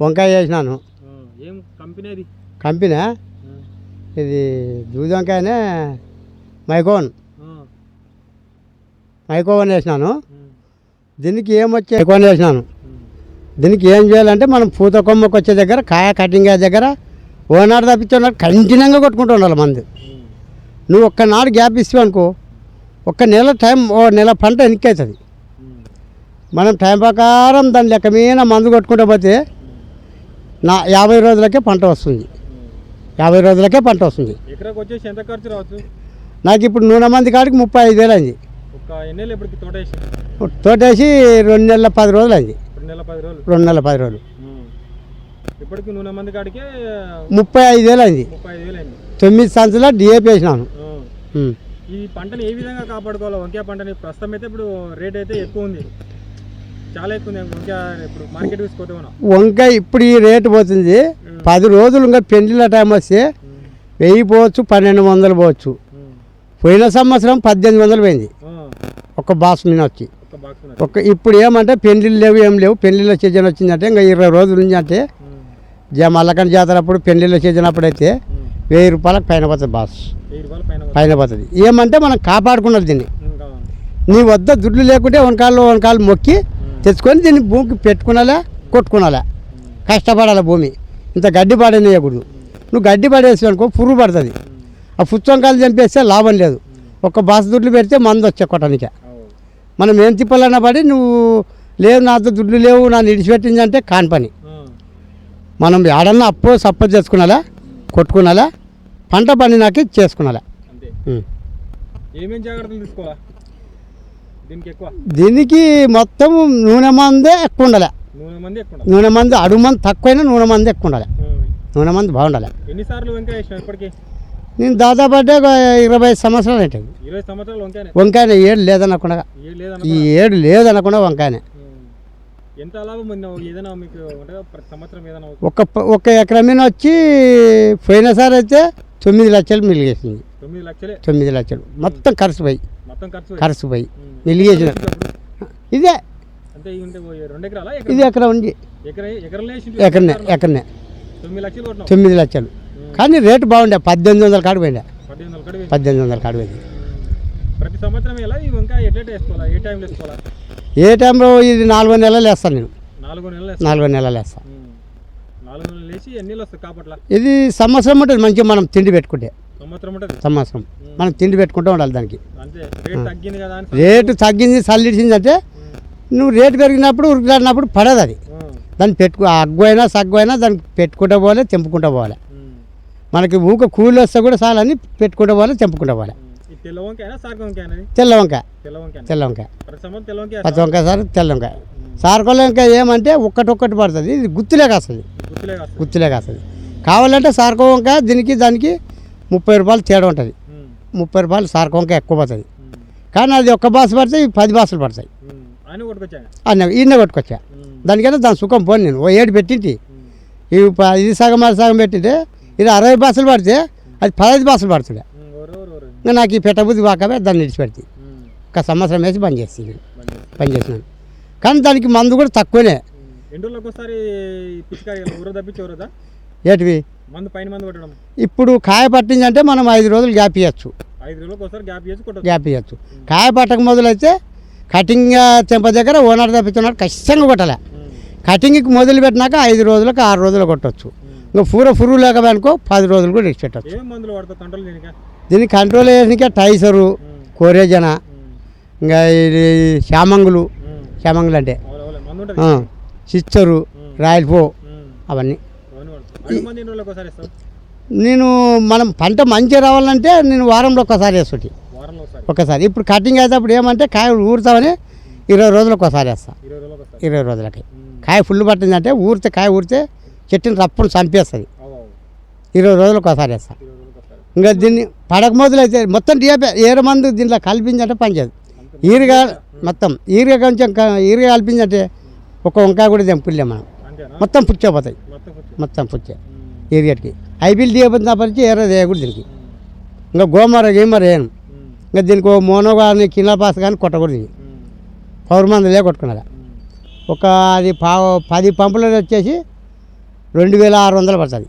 వంకాయ ఏం కంపెనీ అది? కంపెనీ ఇది దూది వంకాయనే మైకోన్. ఆ, మైకోన్ వేసినాను. దీనికి ఏం వచ్చే మైకోన్ వేసినాను. దీనికి ఏం చేయాలంటే మనం పూత కొమ్మకు వచ్చే దగ్గర కాయ కటింగ్ అయ్యే దగ్గర ఓనాడు తప్పించున్నాడు కంటిన్యూగా కొట్టుకుంటూ ఉండాలి మంది. నువ్వు ఒక్కనాడు గ్యాప్ ఇస్తావు అనుకో ఒక్క నెల టైం ఓ నెల పంట ఉమ్, మనం టైం ప్రకారం దాని లెక్క మీద మందు కొట్టుకుంటూ పోతే నా యాభై రోజులకే పంట వస్తుంది. యాభై రోజులకే పంట వస్తుంది. ఎకరాకు వచ్చేసి ఎంత ఖర్చు రావచ్చు? నాకు ఇప్పుడు నూనె మంది కాడికి ముప్పై ఐదు వేలు అయింది. తోటేసి? రెండు నెలల పది రోజులు అయింది. రెండు నెలల పది రోజులు. ఇప్పటికి నూనె మంది కాడికే ముప్పై ఐదు వేలు అయింది. తొమ్మిది సంచుల డిఏపి వేసినాను. ఈ పంటని ఏ విధంగా కాపాడుకోవాలో వంకాయ పంటని ప్రస్తుతం అయితే ఇప్పుడు రేట్ అయితే ఎక్కువ ఉంది. చాలా ఎక్కువ ఇప్పుడు మార్కెట్ వంకాయ ఇప్పుడు ఈ రేటు పోతుంది. పది రోజులు ఇంకా పెళ్ళిళ్ళ టైం వస్తే వెయ్యి పోవచ్చు పన్నెండు వందలు పోవచ్చు. పోయిన సంవత్సరం పద్దెనిమిది వందలు పోయింది. ఒక బాస్ మీద వచ్చి. ఒక బాక్స్ ఇప్పుడు ఏమంటే పెళ్ళిళ్ళు లేవు ఏం లేవు. పెళ్ళిళ్ళ సీజన్ వచ్చిందంటే ఇంకా ఇరవై రోజుల నుంచి అంటే. జ మల్లకని జాతర అప్పుడు పెళ్ళిళ్ళ సీజన్ అప్పుడు అయితే ఉమ్. వెయ్యి రూపాయలకు పైన పోతుంది బాస్ పైన పోతుంది. ఏమంటే మనం కాపాడుకున్నది దీన్ని నీ వద్ద దుడ్లు లేకుంటే వనకాళ్ళు వనకాళ్ళు మొక్కి తెచ్చుకొని దీన్ని భూమికి పెట్టుకునాలా కొట్టుకునాలా? కష్టపడాలి భూమి. ఇంత గడ్డి పడనేయకూడదు. నువ్వు గడ్డి పడేసి అనుకో పురుగు పడుతుంది. ఆ పుచ్చంకాయలు చంపేస్తే లాభం లేదు. ఒక బాస్ దుడ్లు పెడితే మందు వచ్చే కొట్టనికే. మనం ఏం తిప్పాలన్నా పడి నువ్వు లేవు నాతో దుడ్లు లేవు నన్ను ఇడిచిపెట్టింది అంటే కాని పని. మనం ఏడన్నా అప్పు సపోర్ట్ చేసుకునాలా కొట్టుకునాలా పంట పండినాకి చేసుకునాలా. ఏమేం జాగ్రత్తలు తీసుకోవాలా? దీనికి మొత్తం నూనె మందే ఎక్కువ ఉండాలి. నూనె మంది అడుగు మంది తక్కువైనా నూనె మంది ఎక్కువ ఉండాలి. నూనె మంది బాగుండాలి. ఎన్నిసార్లు నేను దాదాపు అంటే ఇరవై ఐదు సంవత్సరాలు సంవత్సరాలు వంకాయనే? వంకాయ ఏడు లేదనకుండా. ఈ ఏడు లేదనకుండా వంకాయనే. ఒక ఒక ఎకరం మీద వచ్చి పోయినసారి అయితే తొమ్మిది లక్షలు మిలిగేసింది తొమ్మిది లక్షలే? తొమ్మిది లక్షలు. మొత్తం ఖర్చు పోయి. ఖర్చు పోయి. ఇప్పుడు ఇదే. ఇది ఎకరం ఎకరం ఉంది ఎకరనే ఎకరనే. తొమ్మిది లక్షలు కానీ రేటు బాగుండే పద్దెనిమిది వందల కాడు పద్దెనిమిది వందలు కాడు పోయింది. ప్రతి సంవత్సరం ఏ టైంలో ఇది నాలుగో నెలలు వేస్తాను నేను. నాలుగు నెలలు వేస్తాను ఇది సంవత్సరం ఉంటుంది మంచిగా మనం తిండి పెట్టుకుంటే. సంవత్సరం మనం తిండి పెట్టుకుంటూ ఉండాలి దానికి. రేట్ తగ్గింది అని చల్లిడిచింది అంటే నువ్వు రేటు పెరిగినప్పుడు ఉరికిలాడినప్పుడు పడదు అది. దాన్ని పెట్టుకు అగ్గు అయినా సగ్గు అయినా దానికి పెట్టుకుంటూ పోవాలి తెంపుకుంటూ పోవాలి. మనకి ఊక కూలి వస్తే కూడా చాలని పెట్టుకుంటూ పోవాలి తెంపుకుంటూ పోవాలి. తెల్ల వంకాయ. తెల్ల వంకాయ. పచ్చ వంకాయ సార్? తెల్ల వంకాయ. సార్కొల్ల వంకాయ ఏమంటే ఒక్కటొక్కటి పడుతుంది. ఇది గుత్తులే కాస్తుంది. గుత్తులే కాస్తుంది. కావాలంటే సార్కో వంకాయ దీనికి దానికి ముప్పై రూపాయలు తేడా ఉంటుంది. ముప్పై రూపాయలు సార్కో వంకాయ ఎక్కువ పడుతుంది. కానీ అది ఒక్క బాసు పడితే పది బాసులు పడతాయి. అన్న ఈయన కొట్టుకొచ్చా. దానికైనా దాని సుఖం పోను నేను. ఓ ఏడు పెట్టింటి ఇవి ప- ఇది సగం అది సగం పెట్టింటే ఇది అరవై బాసులు పడితే అది పదహైదు బాసులు పడుతుండే నాకు ఈ పెట్టబుద్ధి వాకమే దాన్ని విడిచిపెడితే ఒక సంవత్సరం వేసి బంద్ చేసి పని చేసినాను కానీ దానికి మందు కూడా తక్కువనే. ఏటివి? మందు పైన మందు కొట్టడం ఇప్పుడు కాయ పట్టిందంటే మనం ఐదు రోజులు గ్యాప్ ఇవ్వచ్చు ఐదు రోజులకు ఒకసారి గ్యాప్ ఇవ్వచ్చు కాయ పట్టక మొదలైతే కటింగ్ చెంప దగ్గర ఓనర్ తప్పించున్నాడు ఖచ్చితంగా కొట్టాలి. కటింగ్కి మొదలు పెట్టినాక ఐదు రోజులకు ఆరు రోజులు కొట్టవచ్చు ఇంకా పూర పురుగు లేకపోనుకో పది రోజులు కూడా ఇచ్చి పెట్టచ్చు. దీన్ని కంట్రోల్ చేయడానికే టైసరు కోరేజన ఇంకా ఇది శామంగులు శామంగులు అంటే సిచ్చరు రాయల్ పో అవన్నీ. నేను మనం పంట మంచిగా రావాలంటే నేను వారంలో ఒకసారి వారంలో ఒకసారి. ఇప్పుడు కటింగ్ అయ్యేటప్పుడు ఏమంటే కాయ ఊరుతామని ఇరవై రోజులకు ఒకసారి వేస్తా. ఇరవై రోజులకు కాయ ఫుల్ పట్టిందంటే ఊరితే కాయ ఊరితే చెట్టుని రప్పును చంపేస్తుంది. ఇరవై రోజులకు ఒకసారి వేస్తా. ఇరవై రోజులకు ఒకసారి. ఇంకా దీన్ని పడక మొదలైతే మొత్తం డిఏపి ఏడు మంది దీంట్లో కల్పించంటే పనిచేయదు ఈరుగా మొత్తం ఈరుగా కొంచెం ఈరుగా కల్పించంటే ఒక వంకాయ కూడా తెంపులే మనం. మొత్తం పుచ్చపోతాయి మొత్తం కూర్చో మొత్తం పుచ్చే. ఏరియాకి. ఐపీఎల్ డిఏపి పరిచి ఏరే వేయకూడదు దీనికి. ఇంకా గోమర గేమర వేయను ఇంకా దీనికి ఓ మోనో కానీ కింద పాస్ కానీ కొట్టకూడదు ఇది. పౌరు మందులే కొట్టుకున్నదా ఒక అది పా పది పంపులు వచ్చేసి రెండు వేల ఆరు వందలు పడుతుంది.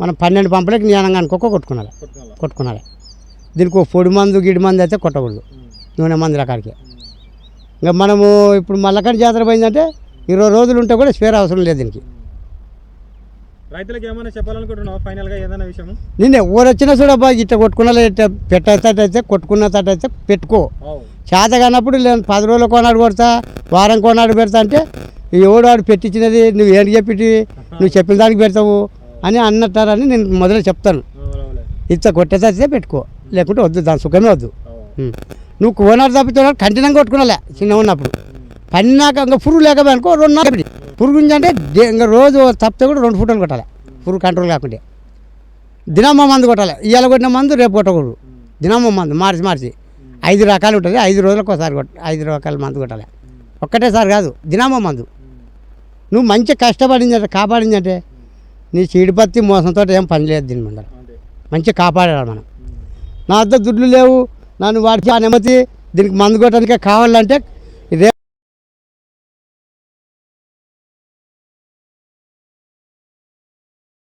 మనం పన్నెండు పంపులకి జ్ఞానంగా అనుకోక కొట్టుకున్నాలి కొట్టుకోవాలా? కొట్టుకున్నాలి దీనికి ఒక పొడి మందు గిడి మందు అయితే కొట్టకూడదు. నూనె మందు రకాలకి ఉమ్. ఇంకా మనము ఇప్పుడు మల్లకండి జాతర పోయిందంటే ఇరవై రోజులు ఉంటే కూడా స్పేర్ అవసరం లేదు దీనికి. రైతులకు ఏమైనా చెప్పాలనుకుంటున్నావా? ఫైనల్గా ఏదైనా విషయం నిన్నే ఊరు వచ్చినా చూడబ్బా ఇట్లా కొట్టుకున్నా ఇట్లా పెట్టేటట్టయితే కొట్టుకున్న తట్టయితే పెట్టుకో. చేత కానప్పుడు నేను పది రోజులు కొనాడు కొడతా వారం కొనాడు పెడతా అంటే ఎవడు వాడు పెట్టించినది నువ్వు ఏంటి చెప్పి నువ్వు చెప్పిన దానికి పెడతావు అని అన్నట్టారని నేను మొదలు చెప్తాను. ఇచ్చ కొట్టేస్తే పెట్టుకో. లేకుంటే వద్దు దాని సుఖమే వద్దు. నువ్వు కోనాడు తప్పితే కంటినంగా కొట్టుకున్నాలే చిన్న ఉన్నప్పుడు. పన్నాక ఇంకా పురుగు లేకపోయి అనుకో రెండు నాలుగు పురుగు ఉంది అంటే ఇంకా రోజు తప్పితే కూడా రెండు ఫుటలు కొట్టాలి. పురుగు కంట్రోల్ కాకుండా దినమ్మ మందు కొట్టాలి. ఇవాళ కొట్టిన మందు రేపు కొట్టకూడదు. దినమ్మ మందు మార్చి మార్చి. ఐదు రకాలు ఉంటుంది. ఐదు రోజులకు ఒకసారి కొట్ట ఐదు రకాల మందు కొట్టాలి. ఒక్కటేసారి కాదు దినమ్మ మందు. నువ్వు మంచి కష్టపడిందంటే కాపాడిందంటే నీ చీడిపత్తి మోసంతో ఏం పని లేదు దీని ముందర. మంచిగా కాపాడాలి మనం. నా వద్ద దుడ్లు లేవు. నన్ను వాడికి ఆ దీనికి మందు కొట్టడానికి కావాలంటే రే